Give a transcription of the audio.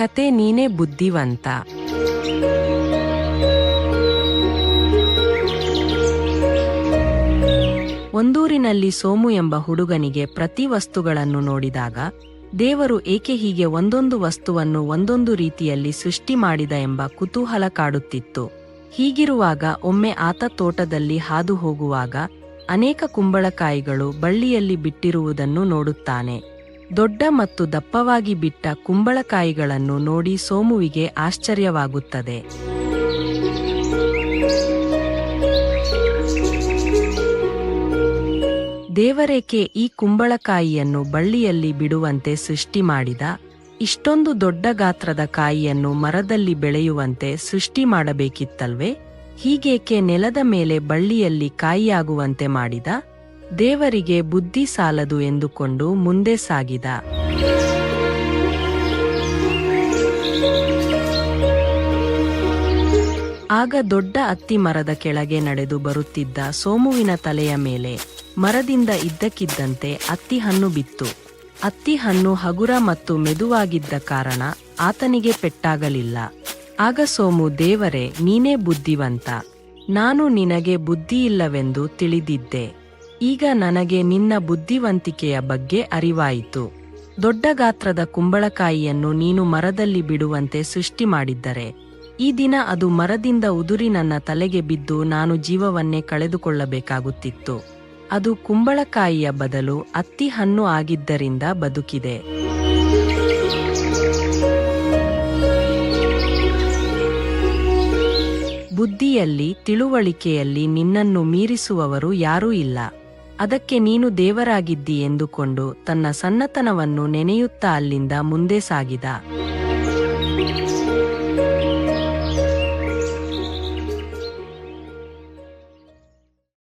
ಕತೆ ನೀನೇ ಬುದ್ಧಿವಂತ. ಒಂದೂರಿನಲ್ಲಿ ಸೋಮು ಎಂಬ ಹುಡುಗನಿಗೆ ಪ್ರತಿ ವಸ್ತುಗಳನ್ನು ನೋಡಿದಾಗ, ದೇವರು ಏಕೆ ಹೀಗೆ ಒಂದೊಂದು ವಸ್ತುವನ್ನು ಒಂದೊಂದು ರೀತಿಯಲ್ಲಿ ಸೃಷ್ಟಿ ಮಾಡಿದ ಎಂಬ ಕುತೂಹಲ ಕಾಡುತ್ತಿತ್ತು. ಹೀಗಿರುವಾಗ ಒಮ್ಮೆ ಆತ ತೋಟದಲ್ಲಿ ಹಾದು ಹೋಗುವಾಗ ಅನೇಕ ಕುಂಬಳಕಾಯಿಗಳು ಬಳ್ಳಿಯಲ್ಲಿ ಬಿಟ್ಟಿರುವುದನ್ನು ನೋಡುತ್ತಾನೆ. ದೊಡ್ಡ ಮತ್ತು ದಪ್ಪವಾಗಿ ಬಿಟ್ಟ ಕುಂಬಳಕಾಯಿಗಳನ್ನು ನೋಡಿ ಸೋಮುವಿಗೆ ಆಶ್ಚರ್ಯವಾಗುತ್ತದೆ. ದೇವರೇಕೆ ಈ ಕುಂಬಳಕಾಯಿಯನ್ನು ಬಳ್ಳಿಯಲ್ಲಿ ಬಿಡುವಂತೆ ಸೃಷ್ಟಿ ಮಾಡಿದ? ಇಷ್ಟೊಂದು ದೊಡ್ಡ ಗಾತ್ರದ ಕಾಯಿಯನ್ನು ಮರದಲ್ಲಿ ಬೆಳೆಯುವಂತೆ ಸೃಷ್ಟಿ ಮಾಡಬೇಕಿತ್ತಲ್ವೇ? ಹೀಗೇಕೆ ನೆಲದ ಮೇಲೆ ಬಳ್ಳಿಯಲ್ಲಿ ಕಾಯಿಯಾಗುವಂತೆ ಮಾಡಿದ? ದೇವರಿಗೆ ಬುದ್ಧಿ ಸಾಲದು ಎಂದುಕೊಂಡು ಮುಂದೆ ಸಾಗಿದ. ಆಗ ದೊಡ್ಡ ಅತ್ತಿ ಮರದ ಕೆಳಗೆ ನಡೆದು ಬರುತ್ತಿದ್ದ ಸೋಮುವಿನ ತಲೆಯ ಮೇಲೆ ಮರದಿಂದ ಇದ್ದಕ್ಕಿದ್ದಂತೆ ಅತ್ತಿ ಹಣ್ಣು ಬಿತ್ತು. ಅತ್ತಿ ಹಣ್ಣು ಹಗುರ ಮತ್ತು ಮೆದುವಾಗಿದ್ದ ಕಾರಣ ಆತನಿಗೆ ಪೆಟ್ಟಾಗಲಿಲ್ಲ. ಆಗ ಸೋಮು, ದೇವರೇ, ನೀನೇ ಬುದ್ಧಿವಂತ. ನಾನು ನಿನಗೆ ಬುದ್ಧಿಯಿಲ್ಲವೆಂದು ತಿಳಿದಿದ್ದೆ. ಈಗ ನನಗೆ ನಿನ್ನ ಬುದ್ಧಿವಂತಿಕೆಯ ಬಗ್ಗೆ ಅರಿವಾಯಿತು. ದೊಡ್ಡ ಗಾತ್ರದ ಕುಂಬಳಕಾಯಿಯನ್ನು ನೀನು ಮರದಲ್ಲಿ ಬಿಡುವಂತೆ ಸೃಷ್ಟಿ ಮಾಡಿದ್ದರೆ, ಈ ದಿನ ಅದು ಮರದಿಂದ ಉದುರಿ ನನ್ನ ತಲೆಗೆ ಬಿದ್ದು ನಾನು ಜೀವವನ್ನೇ ಕಳೆದುಕೊಳ್ಳಬೇಕಾಗುತ್ತಿತ್ತು. ಅದು ಕುಂಬಳಕಾಯಿಯ ಬದಲು ಅತ್ತಿ ಹಣ್ಣು ಆಗಿದ್ದರಿಂದ ಬದುಕಿದೆ. ಬುದ್ಧಿಯಲ್ಲಿ, ತಿಳುವಳಿಕೆಯಲ್ಲಿ ನಿನ್ನನ್ನು ಮೀರಿಸುವವರು ಯಾರೂ ಇಲ್ಲ. ಅದಕ್ಕೆ ನೀನು ದೇವರಾಗಿದ್ದಿ ಎಂದುಕೊಂಡು ತನ್ನ ಸಣ್ಣತನವನ್ನು ನೆನೆಯುತ್ತಾ ಅಲ್ಲಿಂದ ಮುಂದೆ ಸಾಗಿದ.